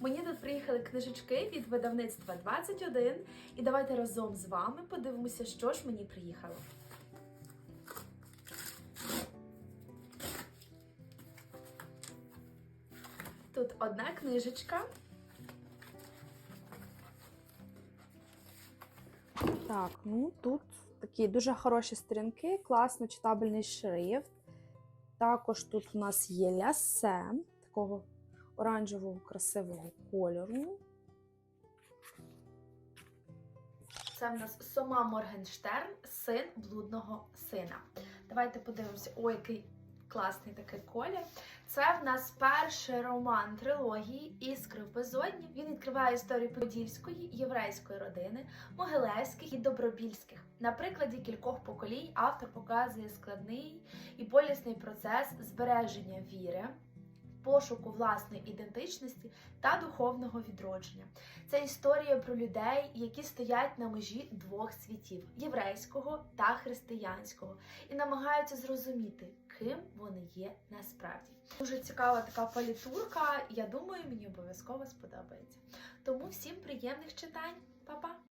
Мені тут приїхали книжечки від видавництва 21, і давайте разом з вами подивимося, що ж мені приїхало. Тут одна книжечка. Так, ну тут такі дуже хороші сторінки, класно читабельний шрифт. Також тут у нас є лясе такого оранжевого красивого кольору. Це в нас Сома Моргенштерн, син блудного сина. Давайте подивимося, ой, який класний такий колір. Це в нас перший роман трилогії Іскри в безодні. Він відкриває історію подільської єврейської родини, могилевських і добробільських. На прикладі кількох поколінь автор показує складний і болісний процес збереження віри. Пошуку власної ідентичності та духовного відродження. Це історія про людей, які стоять на межі двох світів єврейського та християнського, і намагаються зрозуміти, ким вони є насправді. Дуже цікава така палітурка. Я думаю, мені обов'язково сподобається. Тому всім приємних читань, Па-па!